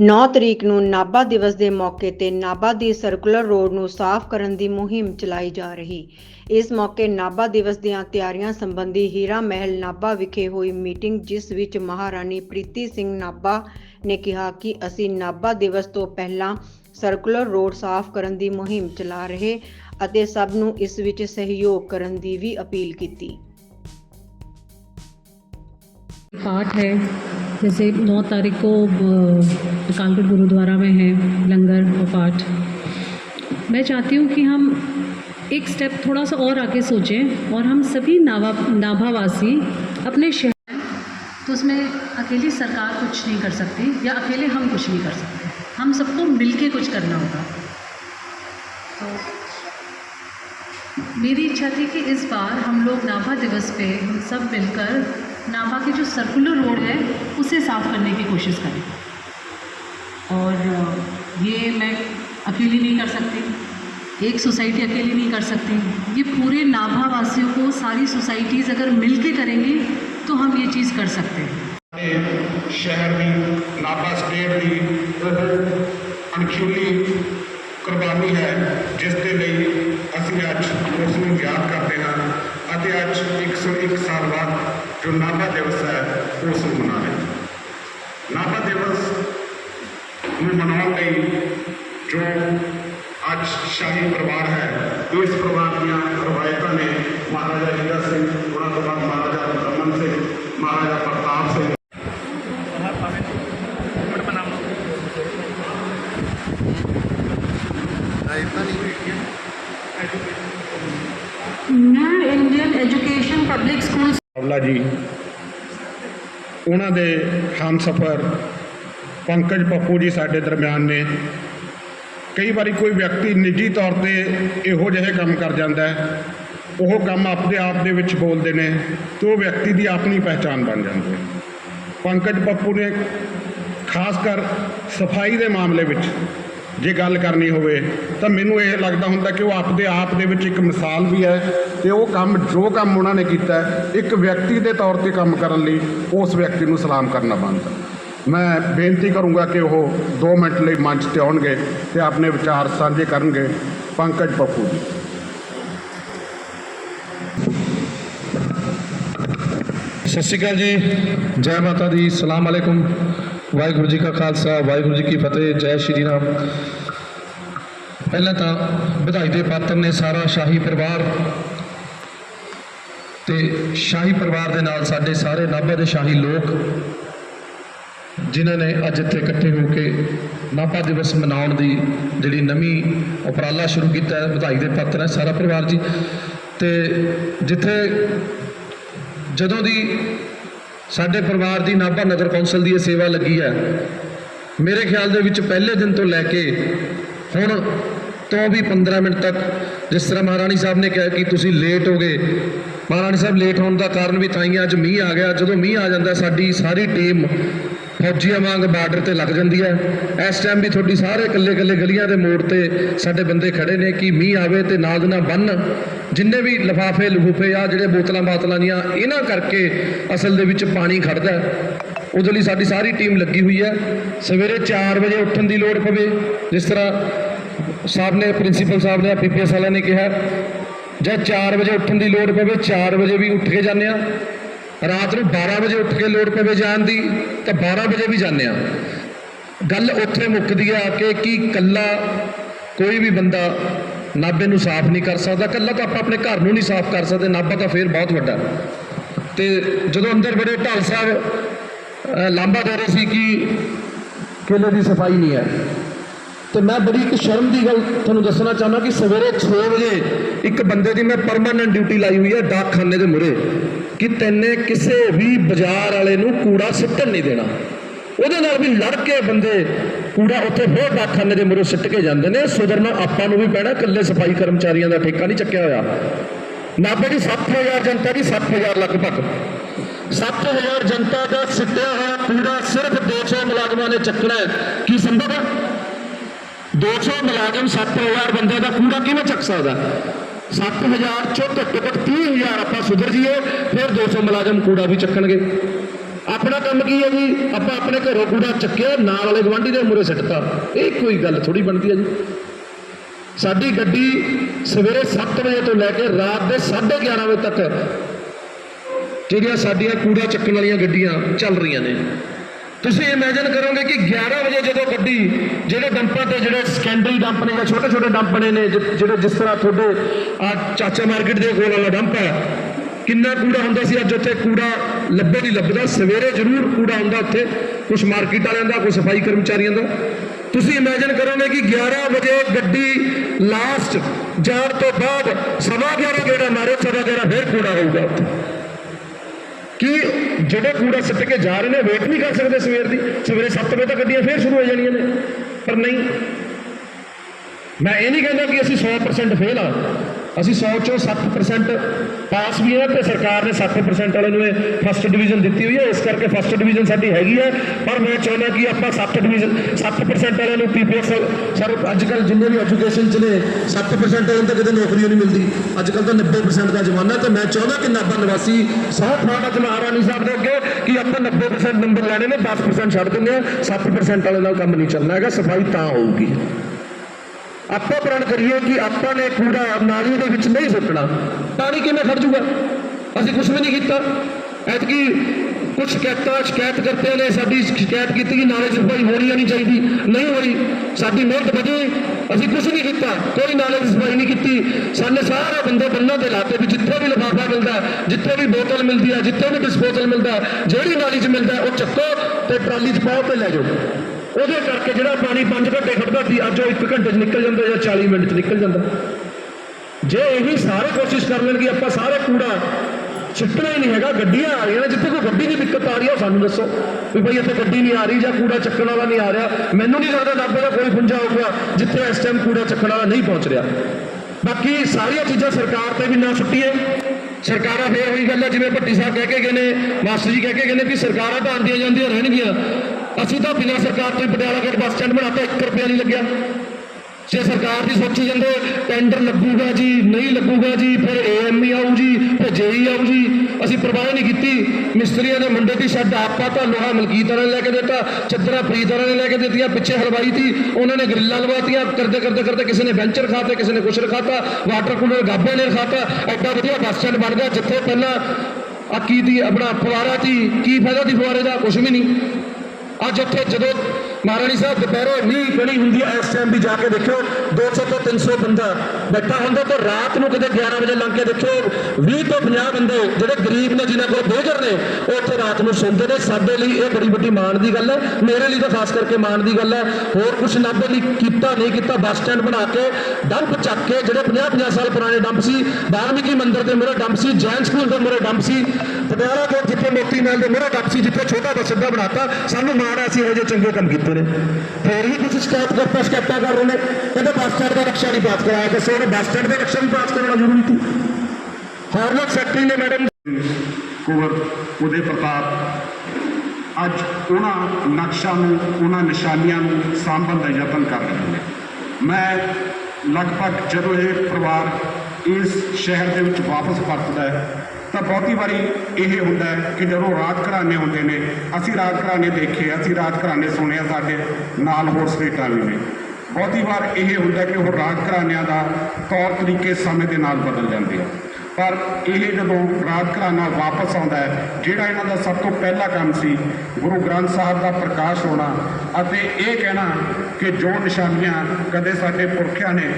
9 ਤਰੀਕ ਨੂੰ ਨਾਭਾ ਦਿਵਸ ਦੇ ਮੌਕੇ ਤੇ ਨਾਭਾ ਦੀ ਸਰਕੂਲਰ ਰੋਡ ਨੂੰ ਸਾਫ਼ ਕਰਨ ਦੀ ਮੁਹਿੰਮ ਚਲਾਈ ਜਾ ਰਹੀ। ਇਸ ਮੌਕੇ ਨਾਭਾ ਦਿਵਸ ਦੀਆਂ ਤਿਆਰੀਆਂ ਸੰਬੰਧੀ ਹੀਰਾ ਮਹਿਲ ਨਾਭਾ ਵਿਖੇ ਹੋਈ ਮੀਟਿੰਗ, ਜਿਸ ਵਿੱਚ ਮਹਾਰਾਣੀ ਪ੍ਰੀਤੀ ਸਿੰਘ ਨਾਭਾ ਨੇ ਕਿਹਾ ਕਿ ਅਸੀਂ ਨਾਭਾ ਦਿਵਸ ਤੋਂ ਪਹਿਲਾਂ ਸਰਕੂਲਰ ਰੋਡ ਸਾਫ਼ ਕਰਨ ਦੀ ਮੁਹਿੰਮ ਚਲਾ ਰਹੇ ਅਤੇ ਸਭ ਨੂੰ ਇਸ ਵਿੱਚ ਸਹਿਯੋਗ ਕਰਨ ਦੀ ਵੀ ਅਪੀਲ ਕੀਤੀ। पाठ है। जैसे नौ तारीख को कानपुर गुरुद्वारा में है लंगर और पाठ। मैं चाहती हूँ कि हम एक स्टेप थोड़ा सा और आगे सोचें और हम सभी नावा, नाभावासी अपने शहर तो उसमें अकेली सरकार कुछ नहीं कर सकती या अकेले हम कुछ नहीं कर सकते। हम सबको मिलके कुछ करना होगा। तो मेरी इच्छा थी कि इस बार हम लोग नाभा दिवस पे हम सब मिलकर नाभा की जो सर्कुलर रोड है उसे साफ़ करने की कोशिश करें और अ, ये मैं अकेली नहीं कर सकती एक सोसाइटी अकेली नहीं कर सकती ये पूरे नाभा वासियों को सारी सोसाइटीज़ अगर मिल के करेंगी तो हम ये चीज़ कर सकते हैं ਸਾਡੇ ਸ਼ਹਿਰ ਦੀ ਨਾਭਾ ਸਟੇਟ ਦੀ ਉਹ ਅਣਖੀਲੀ ਕੁਰਬਾਨੀ ਹੈ ਜਿਸ ਦੇ ਲਈ ਅਸੀਂ ਅੱਜ ਉਸ ਨੂੰ ਯਾਦ ਕਰਦੇ ਹਾਂ ਅਤੇ ਅੱਜ 101 ਸਾਲ ਬਾਅਦ ਜੋ ਨਾਭਾ ਦਿਵਸ ਹੈ ਉਸ ਨੂੰ ਮਨਾ ਰਹੇ ਹਾਂ। ਨਾਭਾ ਦਿਵਸ ਨੂੰ ਮਨਾਉਣ ਲਈ ਜੋ ਅੱਜ ਸ਼ਾਹੀ ਪਰਿਵਾਰ ਹੈ ਇਸ ਪਰਿਵਾਰ ਦੀਆਂ ਰਵਾਇਤਾਂ ਨੇ ਮਹਾਰਾਜਾ ਹੀਰਾ ਸਿੰਘ ਉਹਨਾਂ ਤੋਂ ਬਾਅਦ ਮਹਾਰਾਜਾ ਰਮਨ ਚਾਵਲਾ ਜੀ, ਉਹਨਾਂ ਦੇ ਹਮਸਫਰ ਪੰਕਜ ਪੱਪੂ ਜੀ ਸਾਡੇ ਦਰਮਿਆਨ ਨੇ। ਕਈ ਵਾਰੀ ਕੋਈ ਵਿਅਕਤੀ ਨਿੱਜੀ ਤੌਰ ਤੇ ਇਹੋ ਜਿਹੇ ਕੰਮ ਕਰ ਜਾਂਦਾ ਹੈ, ਉਹ ਕੰਮ ਆਪਣੇ ਆਪ ਦੇ ਵਿੱਚ ਬੋਲਦੇ ਨੇ ਤੇ ਉਹ ਵਿਅਕਤੀ ਦੀ ਆਪਣੀ ਪਛਾਣ ਬਣ ਜਾਂਦੀ ਹੈ। ਪੰਕਜ ਪੱਪੂ ਨੇ ਖਾਸ ਕਰ ਸਫ਼ਾਈ ਦੇ ਮਾਮਲੇ ਵਿੱਚ ਜੇ ਗੱਲ ਕਰਨੀ ਹੋਵੇ, ਤਾਂ ਮੈਨੂੰ ਇਹ ਲੱਗਦਾ ਹੁੰਦਾ ਕਿ ਉਹ ਆਪਦੇ ਆਪ ਦੇ ਵਿੱਚ ਇੱਕ ਮਿਸਾਲ ਵੀ ਹੈ ਤੇ ਉਹ ਕੰਮ, ਜੋ ਕੰਮ ਉਹਨਾਂ ਨੇ ਕੀਤਾ ਇੱਕ ਵਿਅਕਤੀ ਦੇ ਤੌਰ ਤੇ ਕੰਮ ਕਰਨ ਲਈ ਉਸ ਵਿਅਕਤੀ ਨੂੰ ਸਲਾਮ ਕਰਨਾ ਬਣਦਾ ਮੈਂ ਬੇਨਤੀ ਕਰੂੰਗਾ ਕਿ ਉਹ 2 ਮਿੰਟ ਲਈ ਮੰਚ ਤੇ ਆਉਣਗੇ ਤੇ ਆਪਣੇ ਵਿਚਾਰ ਸਾਂਝੇ ਕਰਨਗੇ। ਪੰਕਜ ਪੱਪੂ ਜੀ। ਸਤਿ ਸ਼੍ਰੀ ਅਕਾਲ ਜੀ। ਜੈ ਮਾਤਾ ਦੀ। ਸਲਾਮ ਅਲੈਕੁਮ। ਵਾਹਿਗੁਰੂ ਜੀ ਕਾ ਖਾਲਸਾ, ਵਾਹਿਗੁਰੂ ਜੀ ਕੀ ਫਤਿਹ, ਜੈ ਸ਼੍ਰੀ ਰਾਮ। ਪਹਿਲਾਂ ਤਾਂ ਵਧਾਈ ਦੇ ਪਾਤਰ ਨੇ ਸਾਰਾ ਸ਼ਾਹੀ ਪਰਿਵਾਰ ਤੇ ਸ਼ਾਹੀ ਪਰਿਵਾਰ ਦੇ ਨਾਲ ਸਾਡੇ ਸਾਰੇ ਨਾਭਾ ਦੇ ਸ਼ਾਹੀ ਲੋਕ, ਜਿਨ੍ਹਾਂ ਨੇ ਅੱਜ ਇੱਥੇ ਇਕੱਠੇ ਹੋ ਕੇ ਨਾਭਾ ਦਿਵਸ ਮਨਾਉਣ ਦੀ ਜਿਹੜੀ ਨਵੀਂ ਉਪਰਾਲਾ ਸ਼ੁਰੂ ਕੀਤਾ ਹੈ, ਵਧਾਈ ਦੇ ਪਾਤਰ ਹੈ ਸਾਰਾ ਪਰਿਵਾਰ ਜੀ। ਤੇ ਜਿੱਥੇ ਜਦੋਂ ਦੀ ਸਾਡੇ ਪਰਿਵਾਰ ਦੀ ਨਾਭਾ ਨਗਰ ਕੌਂਸਲ ਦੀ ਇਹ ਸੇਵਾ ਲੱਗੀ ਹੈ। ਮੇਰੇ ਖਿਆਲ ਦੇ ਵਿੱਚ ਪਹਿਲੇ ਦਿਨ ਤੋਂ ਲੈ ਕੇ ਹੁਣ ਤੋਂ ਵੀ 15 ਮਿੰਟ ਤੱਕ ਜਿਸ ਤਰ੍ਹਾਂ ਮਹਾਰਾਣੀ ਸਾਹਿਬ ਨੇ ਕਿਹਾ ਕਿ ਤੁਸੀਂ ਲੇਟ ਹੋ ਗਏ। ਮਹਾਰਾਣੀ ਸਾਹਿਬ ਲੇਟ ਹੋਣ ਦਾ ਕਾਰਨ ਵੀ ਤਾਂ ਹੀ ਅੱਜ ਮੀਂਹ ਆ ਗਿਆ। ਜਦੋਂ ਮੀਂਹ ਆ ਜਾਂਦਾ, ਸਾਡੀ ਸਾਰੀ ਟੀਮ ਫੌਜੀਆਂ ਵਾਂਗ ਬਾਰਡਰ ਤੇ ਲੱਗ ਜਾਂਦੀ ਹੈ। ਇਸ ਟਾਈਮ ਵੀ ਤੁਹਾਡੀ ਸਾਰੇ ਇਕੱਲੇ ਇਕੱਲੇ ਗਲੀਆਂ ਦੇ ਮੋੜ ਤੇ ਸਾਡੇ ਬੰਦੇ ਖੜੇ ਨੇ ਕਿ ਮੀਂਹ ਆਵੇ ਤੇ ਨਾਲ ਦੇ ਨਾਲ ਬੰਨ ਜਿੰਨੇ ਵੀ ਲਫਾਫੇ, ਲਫੂਫੇ ਆ, ਜਿਹੜੇ ਬੋਤਲਾਂ ਬਾਤਲਾਂ ਦੀਆਂ, ਇਹਨਾਂ ਕਰਕੇ ਅਸਲ ਦੇ ਵਿੱਚ ਪਾਣੀ ਖੜਦਾ ਉਹਦੇ ਲਈ ਸਾਡੀ ਸਾਰੀ ਟੀਮ ਲੱਗੀ ਹੋਈ ਹੈ। ਸਵੇਰੇ 4 ਵਜੇ ਉੱਠਣ ਦੀ ਲੋੜ ਪਵੇ। ਜਿਸ ਤਰ੍ਹਾਂ ਸਾਹਿਬ ਨੇ, ਪ੍ਰਿੰਸੀਪਲ ਸਾਹਿਬ ਨੇ, ਪੀਪੀਐਸ ਵਾਲਿਆਂ ਨੇ ਕਿਹਾ, ਜੇ 4 ਵਜੇ ਉੱਠਣ ਦੀ ਲੋੜ ਪਵੇ 4 ਵਜੇ ਵੀ ਉੱਠ ਕੇ ਜਾਂਦੇ ਆ ਰਾਤ ਨੂੰ 12 ਵਜੇ ਉੱਠ ਕੇ ਲੋੜ ਪਵੇ ਜਾਣ ਦੀ, ਤਾਂ 12 ਵਜੇ ਵੀ ਜਾਂਦੇ ਆ ਗੱਲ ਉੱਥੇ ਮੁੱਕਦੀ ਆ ਕਿ ਕੀ ਕੱਲਾ ਕੋਈ ਵੀ ਬੰਦਾ ਨਾਭੇ ਨੂੰ ਸਾਫ਼ ਨਹੀਂ ਕਰ ਸਕਦਾ ਕੱਲਾ ਤਾਂ ਆਪਾਂ ਆਪਣੇ ਘਰ ਨੂੰ ਨਹੀਂ ਸਾਫ਼ ਕਰ ਸਕਦੇ ਨਾਭਾ ਤਾਂ ਫੇਰ ਬਹੁਤ ਵੱਡਾ। ਤੇ ਜਦੋਂ ਅੰਦਰ ਬੜੇ ਢਾਲ ਸਾਹਿਬ ਅ, ਲਾਂਬਾ ਦੇ ਰਹੇ ਸੀ ਕਿ ਕਿਲੇ ਦੀ ਸਫ਼ਾਈ ਨਹੀਂ ਹੈ ਤੇ ਮੈਂ ਬੜੀ ਇੱਕ ਸ਼ਰਮ ਦੀ ਗੱਲ ਤੁਹਾਨੂੰ ਦੱਸਣਾ ਚਾਹੁੰਦਾ ਕਿ ਸਵੇਰੇ 6 ਵਜੇ ਇੱਕ ਬੰਦੇ ਦੀ ਮੈਂ ਪਰਮਾਨੈਂਟ ਡਿਊਟੀ ਲਾਈ ਹੋਈ ਹੈ ਡਾਕਖਾਨੇ ਦੇ ਮੂਹਰੇ ਕਿ ਤੈਨੇ ਕਿਸੇ ਵੀ ਬਾਜ਼ਾਰ ਵਾਲੇ ਨੂੰ ਕੂੜਾ ਸਿੱਟਣ ਨਹੀਂ ਦੇਣਾ। ਉਹਦੇ ਨਾਲ ਵੀ ਲੜ ਕੇ ਬੰਦੇ ਕੂੜਾ ਉੱਥੇ ਹੋਰ ਡਾਕਖਾਨੇ ਦੇ ਮੂਹਰੇ ਸਿੱਟ ਕੇ ਜਾਂਦੇ ਨੇ। ਸੁਧਰਨਾ ਆਪਾਂ ਨੂੰ ਵੀ ਪੈਣਾ, ਇਕੱਲੇ ਸਫ਼ਾਈ ਕਰਮਚਾਰੀਆਂ ਦਾ ਠੇਕਾ ਨਹੀਂ ਚੱਕਿਆ ਹੋਇਆ। ਨਾਭੇ ਦੀ 7000 ਜਨਤਾ ਦੀ 7000 ਲਗਭਗ। 7000 ਜਨਤਾ ਦਾ ਸਿੱਟਿਆ ਹੋਇਆ ਕੂੜਾ ਸਿਰਫ 200 ਮੁਲਾਜ਼ਮਾਂ ਨੇ ਚੱਕਣਾ ਕੀ ਸੰਭਵ ਹੈ? 200 ਮੁਲਾਜ਼ਮ 7000 ਬੰਦੇ ਦਾ ਕੂੜਾ ਕਿਵੇਂ ਚੱਕ ਸਕਦਾ? 7000 ਚੋਂ ਘੱਟੋ ਘੱਟ 30000 ਆਪਾਂ ਸੁਧਰ ਜੀਏ ਫਿਰ 200 ਮੁਲਾਜ਼ਮ ਕੂੜਾ ਵੀ ਚੱਕਣਗੇ। ਆਪਣਾ ਕੰਮ ਕੀ ਹੈ ਜੀ? ਆਪਾਂ ਆਪਣੇ ਘਰੋਂ ਕੂੜਾ ਚੱਕਿਆ, ਨਾਲ ਵਾਲੇ ਗਵਾਂਢੀ ਦੇ ਮੂਹਰੇ ਸਿੱਟਤਾ। ਇਹ ਕੋਈ ਗੱਲ ਥੋੜੀ ਬਣਦੀ ਹੈ ਜੀ। ਸਾਡੀ ਗੱਡੀ ਸਵੇਰੇ 7 ਵਜੇ ਤੋਂ ਲੈ ਕੇ ਰਾਤ ਦੇ 11:30 ਵਜੇ ਤੱਕ ਜਿਹੜੀਆਂ ਸਾਡੀਆਂ ਕੂੜਾ ਚੱਕਣ ਵਾਲੀਆਂ ਗੱਡੀਆਂ ਚੱਲ ਰਹੀਆਂ ਨੇ। ਤੁਸੀਂ ਇਮੇਜਿਨ ਕਰੋਗੇ ਕਿ 11 ਵਜੇ ਜਦੋਂ ਗੱਡੀ, ਜਿਹੜੇ ਡੰਪਾਂ ਤੇ ਜਿਹੜੇ ਸਕੈਂਡਰੀ ਡੰਪ ਨੇ ਜਾਂ ਛੋਟੇ ਛੋਟੇ ਡੰਪ ਨੇ, ਜਿਹੜੇ ਜਿਸ ਤਰ੍ਹਾਂ ਤੁਹਾਡੇ ਆ ਚਾਚਾ ਮਾਰਕੀਟ ਦੇ ਕੋਲ ਵਾਲਾ ਡੰਪ ਹੈ ਕਿੰਨਾ ਕੂੜਾ ਹੁੰਦਾ ਸੀ ਅੱਜ ਉੱਥੇ? ਕੂੜਾ ਲੱਭੇ ਨਹੀਂ ਲੱਭਦਾ, ਸਵੇਰੇ ਜ਼ਰੂਰ ਕੂੜਾ ਹੁੰਦਾ ਉੱਥੇ। ਕੁਝ ਮਾਰਕੀਟ ਵਾਲਿਆਂ ਦਾ ਕੁਝ ਸਫ਼ਾਈ ਕਰਮਚਾਰੀਆਂ ਦਾ। ਤੁਸੀਂ ਇਮੇਜਿਨ ਕਰੋਗੇ ਕਿ 11 ਵਜੇ ਗੱਡੀ ਲਾਸਟ ਜਾਣ ਤੋਂ ਬਾਅਦ ਸਵਾ 11 ਗੇੜਾ ਮਾਰੇ, ਸਵਾ 11 ਫਿਰ ਕੂੜਾ ਹੋਊਗਾ ਉੱਥੇ। ਕਿ ਜਿਹੜੇ ਕੂੜਾ ਸਿੱਟ ਕੇ ਜਾ ਰਹੇ ਨੇ ਵੇਟ ਨਹੀਂ ਕਰ ਸਕਦੇ ਸਵੇਰ ਦੀ? ਸਵੇਰੇ 7 ਵਜੇ ਤੱਕ ਗੱਡੀਆਂ ਫੇਰ ਸ਼ੁਰੂ ਹੋ ਜਾਣੀਆਂ ਨੇ। ਪਰ ਨਹੀਂ। ਮੈਂ ਇਹ ਨਹੀਂ ਕਹਿੰਦਾ ਕਿ ਅਸੀਂ 100% ਫੇਲ ਆ। ਅਸੀਂ 100 ਚੋਂ 60% ਪਾਸ ਵੀ ਹੈ ਤੇ ਸਰਕਾਰ ਨੇ 60% ਵਾਲੇ ਨੂੰ ਇਹ ਫਸਟ ਡਿਵੀਜ਼ਨ ਦਿੱਤੀ ਹੋਈ ਹੈ। ਇਸ ਕਰਕੇ ਫਸਟ ਡਿਵੀਜ਼ਨ ਸਾਡੀ ਹੈਗੀ ਹੈ। ਪਰ ਮੈਂ ਚਾਹੁੰਦਾ ਕਿ ਆਪਾਂ 60 ਡਿਵੀਜ਼ਨ 60% ਵਾਲਿਆਂ ਨੂੰ ਪੀਪੀਐਸ ਸਰ ਅੱਜ ਕੱਲ ਜਿੰਨੇ ਵੀ ਐਜੂਕੇਸ਼ਨ ਚ ਨੇ 60% ਵਾਲਿਆਂ ਨੂੰ ਤਾਂ ਕਿਤੇ ਨੌਕਰੀ ਨਹੀਂ ਮਿਲਦੀ। ਅੱਜ ਕੱਲ ਤਾਂ 90% ਦਾ ਜ਼ਮਾਨਾ ਤੇ ਮੈਂ ਚਾਹੁੰਦਾ ਕਿ ਨਾਭਾ ਨਿਵਾਸੀ ਸਾਹ ਥਾਂ ਅੱਜ ਮਹਾਰਾਣੀ ਸਾਹਿਬ ਦੇ ਅੱਗੇ ਕਿ ਆਪਾਂ 90% ਨੰਬਰ ਲੈਣੇ ਨੇ 10% ਛੱਡ ਦਿੰਦੇ ਆ। 60% ਵਾਲੇ ਨਾਲ ਕੰਮ ਨਹੀਂ ਚੱਲਣਾ ਹੈਗਾ। ਸਫ਼ਾਈ ਤਾਂ ਹੋਊਗੀ। ਆਪਾਂ ਪ੍ਰਣ ਕਰੀਏ ਕਿ ਆਪਾਂ ਨੇ ਕੂੜਾ ਨਾਲੀ ਦੇ ਵਿੱਚ ਨਹੀਂ ਸੁੱਟਣਾ। ਪਾਣੀ ਕਿਵੇਂ ਖੜ ਜੂਗਾ? ਅਸੀਂ ਕੁਝ ਵੀ ਨਹੀਂ ਕੀਤਾ। ਐਤਕੀ ਕੁਝ ਸ਼ਿਕਾਇਤਾਂ ਸ਼ਿਕਾਇਤ ਕਰਤੇ ਨੇ, ਸਾਡੀ ਸ਼ਿਕਾਇਤ ਕੀਤੀ ਕਿ ਨਾਲੇ ਸਫ਼ਾਈ ਹੋਣੀ ਨਹੀਂ ਚਾਹੀਦੀ। ਨਹੀਂ ਹੋਈ ਸਾਡੀ ਮਿਹਨਤ ਵਧੀ। ਅਸੀਂ ਕੁਝ ਨਹੀਂ ਕੀਤਾ। ਕੋਈ ਨਾਲੇ ਦੀ ਸਫ਼ਾਈ ਨਹੀਂ ਕੀਤੀ। ਸਾਨੇ ਸਾਰੇ ਬੰਦੇ ਬੰਨਾਂ ਦੇ ਲਾਤੇ ਵੀ ਜਿੱਥੇ ਵੀ ਲਿਫਾਫਾ ਮਿਲਦਾ, ਜਿੱਥੇ ਵੀ ਬੋਤਲ ਮਿਲਦੀ ਹੈ ਜਿੱਥੇ ਵੀ ਡਿਸਪੋਜ਼ਲ ਮਿਲਦਾ, ਜਿਹੜੀ ਨਾਲੀ 'ਚ ਮਿਲਦਾ, ਉਹ ਚੱਕੋ ਤੇ ਟਰਾਲੀ 'ਚ ਪਾਓ ਤੇ ਲੈ ਜਾਓ। ਉਹਦੇ ਕਰਕੇ ਜਿਹੜਾ ਪਾਣੀ 5 ਘੰਟੇ ਖੜਦਾ ਸੀ, ਅੱਜ ਉਹ 1 ਘੰਟੇ 'ਚ ਨਿਕਲ ਜਾਂਦਾ ਜਾਂ 40 ਮਿੰਟ 'ਚ ਨਿਕਲ ਜਾਂਦਾ। ਜੇ ਇਹੀ ਸਾਰੇ ਕੋਸ਼ਿਸ਼ ਕਰ ਲੈਣਗੇ, ਆਪਾਂ ਸਾਰੇ ਕੂੜਾ ਸਿੱਟਣਾ ਹੀ ਨਹੀਂ ਹੈਗਾ, ਗੱਡੀਆਂ ਆ ਰਹੀਆਂ ਨੇ, ਜਿੱਥੇ ਕੋਈ ਗੱਡੀ ਦੀ ਦਿੱਕਤ ਆ ਰਹੀ ਹੈ ਸਾਨੂੰ ਦੱਸੋ ਵੀ ਭਾਈ ਇੱਥੇ ਗੱਡੀ ਨਹੀਂ ਆ ਰਹੀ ਜਾਂ ਕੂੜਾ ਚੱਕਣ ਵਾਲਾ ਨਹੀਂ ਆ ਰਿਹਾ। ਮੈਨੂੰ ਨਹੀਂ ਲੱਗਦਾ ਨਾਭੇ ਦਾ ਕੋਈ ਪੁੰਜਾ ਹੋਊਗਾ, ਜਿੱਥੇ ਇਸ ਟਾਈਮ ਕੂੜਾ ਚੱਕਣ ਵਾਲਾ ਨਹੀਂ ਪਹੁੰਚ ਰਿਹਾ। ਬਾਕੀ ਸਾਰੀਆਂ ਚੀਜ਼ਾਂ ਸਰਕਾਰ ਤੇ ਵੀ ਨਾ ਸੁੱਟੀਏ। ਸਰਕਾਰਾਂ ਫੇਰ ਹੋਈ ਗੱਲ ਹੈ ਜਿਵੇਂ ਭੱਟੀ ਸਾਹਿਬ ਕਹਿ ਕੇ ਗਏ ਨੇ, ਮਾਸਟਰ ਜੀ ਕਹਿ ਕੇ ਗਏ ਨੇ ਵੀ ਸਰਕਾਰਾਂ ਤਾਂ ਆਉਂਦੀਆਂ ਜਾਂਦੀਆਂ ਰਹਿਣਗੀਆਂ। ਅਸੀਂ ਤਾਂ ਬਿਨਾਂ ਸਰਕਾਰ ਤੋਂ ਹੀ ਪਟਿਆਲਾ ਗੇਟ ਬੱਸ ਸਟੈਂਡ ਬਣਾਤਾ 1 ਰੁਪਿਆ ਨਹੀਂ ਲੱਗਿਆ। ਜੇ ਸਰਕਾਰ ਦੀ ਸੋਚੀ ਜਾਂਦੇ ਟੈਂਡਰ ਲੱਗੂਗਾ ਜੀ, ਨਹੀਂ ਲੱਗੂਗਾ ਜੀ, ਫਿਰ ਏਐਮਈ ਆਊ ਜੀ ਫਿਰ ਜੇਈ ਆਊ ਜੀ ਅਸੀਂ ਪਰਵਾਹ ਨਹੀਂ ਕੀਤੀ। ਮਿਸਤਰੀਆਂ ਦੇ ਮੁੰਡੇ ਦੀ ਸ਼ੈੱਡ ਆਪਾ ਤਾਂ ਲੋਹਾ ਮਲਕੀਤ ਨੇ ਲੈ ਕੇ ਦਿੱਤਾ, ਚੱਦਰਾ ਫਰੀਦ ਨੇ ਲੈ ਕੇ ਦਿੱਤੀਆਂ, ਪਿੱਛੇ ਹਲਵਾਈ ਸੀ ਉਹਨਾਂ ਨੇ ਗਰਿੱਲਾਂ ਲਵਾਤੀਆਂ, ਕਰਦੇ ਕਰਦੇ ਕਰਦੇ ਕਿਸੇ ਨੇ ਬੈਂਚਰ ਖਾਤੇ ਕਿਸੇ ਨੇ ਕੁਛ ਰਖਾਤਾ ਵਾਟਰ ਕੂਲਰ ਗਾਬੇ ਨੇ ਰਖਾਤਾ ਐਡਾ ਵਧੀਆ ਬੱਸ ਸਟੈਂਡ ਬਣ ਗਿਆ, ਜਿੱਥੇ ਪਹਿਲਾਂ ਆ ਕੀ ਦੀ ਆਪਣਾ ਫੁਆਰਾ ਸੀ, ਕੀ ਫਾਇਦਾ ਦੀ ਫੁਆਰੇ ਦਾ? ਕੁਛ ਵੀ ਨਹੀਂ। ਅੱਜ ਉੱਥੇ ਜਦੋਂ ਮਹਾਰਾਣੀ ਸਾਹਿਬ ਦੁਪਹਿਰੇ ਮੀਂਹ ਕਣੀ ਹੁੰਦੀ ਹੈ, ਇਸ ਟਾਈਮ ਵੀ ਜਾ ਕੇ ਦੇਖਿਓ 200 ਤੋਂ 300 ਬੰਦਾ ਬੈਠਾ ਹੁੰਦਾ ਤੇ ਰਾਤ ਨੂੰ ਕਿਤੇ 11 ਵਜੇ ਲੰਘ ਕੇ ਦੇਖਿਓ 20 ਤੋਂ 50 ਬੰਦੇ ਜਿਹੜੇ ਗਰੀਬ ਨੇ, ਜਿਨ੍ਹਾਂ ਕੋਲ ਬੇਘਰ ਨੇ, ਉਹ ਉੱਥੇ ਰਾਤ ਨੂੰ ਸੌਂਦੇ ਨੇ। ਸਾਡੇ ਲਈ ਇਹ ਬੜੀ ਵੱਡੀ ਮਾਣ ਦੀ ਗੱਲ ਹੈ। ਮੇਰੇ ਲਈ ਤਾਂ ਖਾਸ ਕਰਕੇ ਮਾਣ ਦੀ ਗੱਲ ਹੈ। ਹੋਰ ਕੁਝ ਨਾਭੇ ਲਈ ਕੀਤਾ ਨਹੀਂ ਕੀਤਾ, ਬੱਸ ਸਟੈਂਡ ਬਣਾ ਕੇ ਡੰਪ ਚੱਕ ਕੇ, ਜਿਹੜੇ 50 50 ਸਾਲ ਪੁਰਾਣੇ ਡੰਪ ਸੀ, ਬਾਲਮੀਕੀ ਮੰਦਿਰ ਦੇ ਮੂਹਰੇ ਡੰਪ ਸੀ, ਜੈਨ ਸਕੂਲ ਦੇ ਮੂਹਰੇ ਡੰਪ ਸੀ ਪਟਿਆਲਾ ਦੇ ਜਿੱਥੇ ਮੋਤੀ ਮਹਿਲ ਦੇ ਮੂਹਰੇ ਡੰਪ ਸੀ, ਜਿੱਥੇ ਛੋਟਾ ਬੱਸ ਅੱਡਾ ਬਣਾਤਾ, ਸਾਨੂੰ ਮਾਣ ਹੈ ਅਸੀਂ ਇਹੋ ਜਿਹੇ ਚੰਗੇ ਕੰਮ ਕੀਤੇ ਨੇ। ਫੇਰ ਵੀ ਕੁਝ ਸ਼ਿਕਾਇਤ ਕਰਤਾ ਸ਼ਿਕਾਇਤਾਂ ਕਰ ਰਹੇ ਨੇ। ਕਹਿੰਦੇ ਬੱਸ ਸਟੈਂਡ ਦਾ ਨਕਸ਼ਾ ਨਹੀਂ ਪਾਸ ਕਰਾਇਆ, ਕਿਸੇ ਨੇ ਬੱਸ ਸਟੈਂਡ ਦਾ ਨਕਸ਼ਾ ਵੀ ਪਾਸ ਕਰਾਉਣਾ ਜ਼ਰੂਰੀ ਸੀ। ਹਾਰਵਰਡ ਫੈਕਟਰੀ ਨੇ ਮੈਡਮ ਕੁਵਰ ਉਦੇ ਪ੍ਰਤਾਪ, ਅੱਜ ਉਹਨਾਂ ਨਕਸ਼ਾ ਨੂੰ, ਉਹਨਾਂ ਨਿਸ਼ਾਨੀਆਂ ਨੂੰ ਸਾਂਭਣ ਦਾ ਯਤਨ ਕਰ ਰਹੇ ਨੇ। ਮੈਂ ਲਗਭਗ ਜਦੋਂ ਇਹ ਪਰਿਵਾਰ ਇਸ ਸ਼ਹਿਰ ਦੇ ਵਿੱਚ ਵਾਪਸ ਪਰਤਦਾ ਹੈ ਤਾਂ ਬਹੁਤੀ ਵਾਰੀ ਇਹ ਹੁੰਦਾ ਕਿ ਜਦੋਂ ਰਾਤ ਘਰਾਣੇ ਹੁੰਦੇ ਨੇ, ਅਸੀਂ ਰਾਤ ਘਰਾਣੇ ਦੇਖੇ, ਅਸੀਂ ਰਾਤ ਘਰਾਣੇ ਸੁਣੇ ਆ ਸਾਡੇ ਨਾਲ ਹੋਰ ਸਟੇਟਾਂ ਵੀ ਨੇ। ਬਹੁਤੀ ਵਾਰ ਇਹ ਹੁੰਦਾ ਕਿ ਉਹ ਰਾਤ ਘਰਾਣਿਆਂ ਦਾ ਤੌਰ ਤਰੀਕੇ ਸਮੇਂ ਦੇ ਨਾਲ ਬਦਲ ਜਾਂਦੇ ਆ। ਪਰ ਇਹ ਜਦੋਂ ਰਾਤ ਘਰਾਣਾ ਵਾਪਸ ਆਉਂਦਾ ਹੈ, ਜਿਹੜਾ ਇਹਨਾਂ ਦਾ ਸਭ ਤੋਂ ਪਹਿਲਾ ਕੰਮ ਸੀ, ਗੁਰੂ ਗ੍ਰੰਥ ਸਾਹਿਬ ਦਾ ਪ੍ਰਕਾਸ਼ ਹੋਣਾ ਅਤੇ ਇਹ ਕਹਿਣਾ ਕਿ ਜੋ ਨਿਸ਼ਾਨੀਆਂ ਕਦੇ ਸਾਡੇ ਪੁਰਖਿਆਂ ਨੇ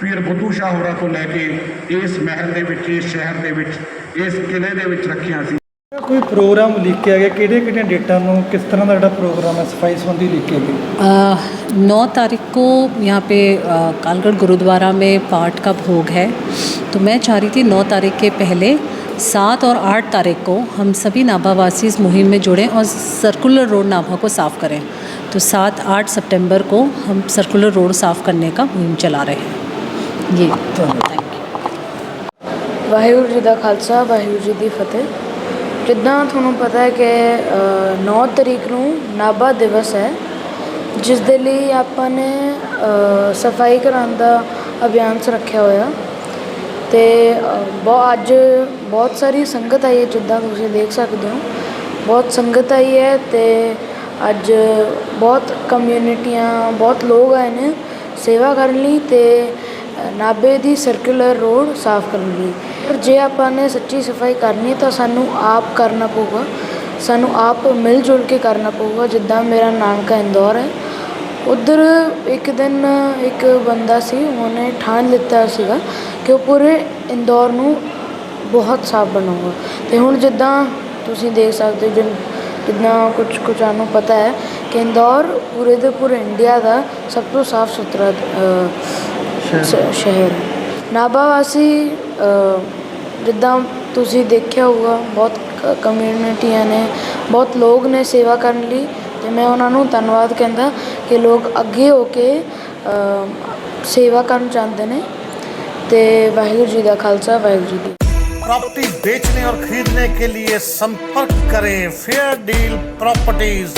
ਪੀਰ ਬੁੱਧੂ ਸ਼ਾਹ ਹੋਰਾਂ ਤੋਂ ਲੈ ਕੇ ਇਸ ਮਹਿਲ ਦੇ ਵਿੱਚ, ਇਸ ਸ਼ਹਿਰ ਦੇ ਵਿੱਚ ਇਸ ਕਿਲੇ ਦੇ ਵਿੱਚ ਰੱਖੀਆਂ ਸੀ ਕੋਈ ਪ੍ਰੋਗਰਾਮ ਲਿਖਿਆ ਗਿਆ ਕਿਹੜੇ ਕਿਹੜੇ ਡੇਟਾਂ ਨੂੰ ਕਿਸ ਤਰ੍ਹਾਂ ਦਾ ਜਿਹੜਾ ਪ੍ਰੋਗਰਾਮ ਹੈ ਸਫਾਈ ਸੰਬੰਧੀ ਲਿਖਿਆ ਗਿਆ नौ तारीख को यहाँ पे अ, कालगढ़ गुरुद्वारा में पाठ का भोग है तो मैं चाह रही थी नौ तारीख के पहले सात और आठ तारीख को हम सभी नाभावासी इस मुहिम में जुड़ें और सर्कुलर रोड नाभा को साफ़ करें तो सात आठ सितंबर को हम सर्कुलर रोड साफ़ करने का मुहिम चला रहे हैं ये थैंक यू ਵਾਹਿਗੁਰੂ ਜੀ ਦਾ ਖਾਲਸਾ ਵਾਹਿਗੁਰੂ ਜੀ ਦੀ ਫਤਿਹ। ਜਿੱਦਾਂ ਤੁਹਾਨੂੰ ਪਤਾ ਹੈ ਕਿ ਅ, 9 ਤਰੀਕ ਨੂੰ ਨਾਭਾ ਦਿਵਸ ਹੈ ਜਿਸ ਦੇ ਲਈ ਆਪਾਂ ਨੇ ਸਫ਼ਾਈ ਕਰਾਉਣ ਦਾ ਅਭਿਆਨ ਰੱਖਿਆ ਹੋਇਆ। ਤੇ ਅ, ਬਹੁ ਅੱਜ ਬਹੁਤ ਸਾਰੀ ਸੰਗਤ ਆਈ ਹੈ ਜਿੱਦਾਂ ਤੁਸੀਂ ਦੇਖ ਸਕਦੇ ਹੋ। ਬਹੁਤ ਸੰਗਤ ਆਈ ਹੈ ਤੇ ਅੱਜ ਬਹੁਤ ਕਮਿਊਨਿਟੀਆਂ ਬਹੁਤ ਲੋਕ ਆਏ ਨੇ ਸੇਵਾ ਕਰਨ ਲਈ ਤੇ ਅ, ਨਾਭੇ ਦੀ ਸਰਕੂਲਰ ਰੋਡ ਸਾਫ਼ ਕਰਨ ਲਈ। ਪਰ ਜੇ ਆਪਾਂ ਨੇ ਸੱਚੀ ਸਫ਼ਾਈ ਕਰਨੀ ਹੈ ਤਾਂ ਸਾਨੂੰ ਆਪ ਕਰਨਾ ਪਊਗਾ। ਸਾਨੂੰ ਆਪ ਮਿਲ ਜੁਲ ਕੇ ਕਰਨਾ ਪਊਗਾ। ਜਿੱਦਾਂ ਮੇਰਾ ਨਾਨਕਾ ਇੰਦੌਰ ਹੈ। ਉਧਰ ਇੱਕ ਦਿਨ ਇੱਕ ਬੰਦਾ ਸੀ ਉਹਨੇ ਠਾਣ ਲਿੱਤਾ ਸੀਗਾ ਕਿ ਉਹ ਪੂਰੇ ਇੰਦੌਰ ਨੂੰ ਬਹੁਤ ਸਾਫ਼ ਬਣਾਊਗਾ। ਤੇ ਹੁਣ ਜਿੱਦਾਂ ਤੁਸੀਂ ਦੇਖ ਸਕਦੇ ਹੋ ਜਿੱਦਾਂ ਕੁਝ ਕੁਝਾਂ ਨੂੰ ਪਤਾ ਹੈ ਕਿ ਇੰਦੌਰ ਪੂਰੇ ਦੇ ਪੂਰੇ ਇੰਡੀਆ ਦਾ ਸਭ ਤੋਂ ਸਾਫ਼ ਸੁਥਰਾ ਸ਼ਹਿਰ ਨਾਭਾ ਵਾਸੀ ਜਿੱਦਾਂ ਤੁਸੀਂ ਦੇਖਿਆ ਹੋਊਗਾ ਬਹੁਤ ਕ- ਕਮਿਊਨਿਟੀਆਂ ਨੇ ਬਹੁਤ ਲੋਕ ਨੇ ਸੇਵਾ ਕਰਨ ਲਈ ਤੇ ਮੈਂ ਉਹਨਾਂ ਨੂੰ ਧੰਨਵਾਦ ਕਹਿੰਦਾ ਕਿ ਲੋਕ ਅੱਗੇ ਹੋ ਕੇ ਅ, ਸੇਵਾ ਕਰਨ ਚਾਹੁੰਦੇ ਨੇ ਤੇ ਵਾਹਿਗੁਰੂ ਜੀ ਦਾ ਖਾਲਸਾ ਵਾਹਿਗੁਰੂ ਜੀ ਦੀ प्रॉपर्टी बेचने और खरीदने के लिए संपर्क करें फेयर डील प्रॉपर्टीज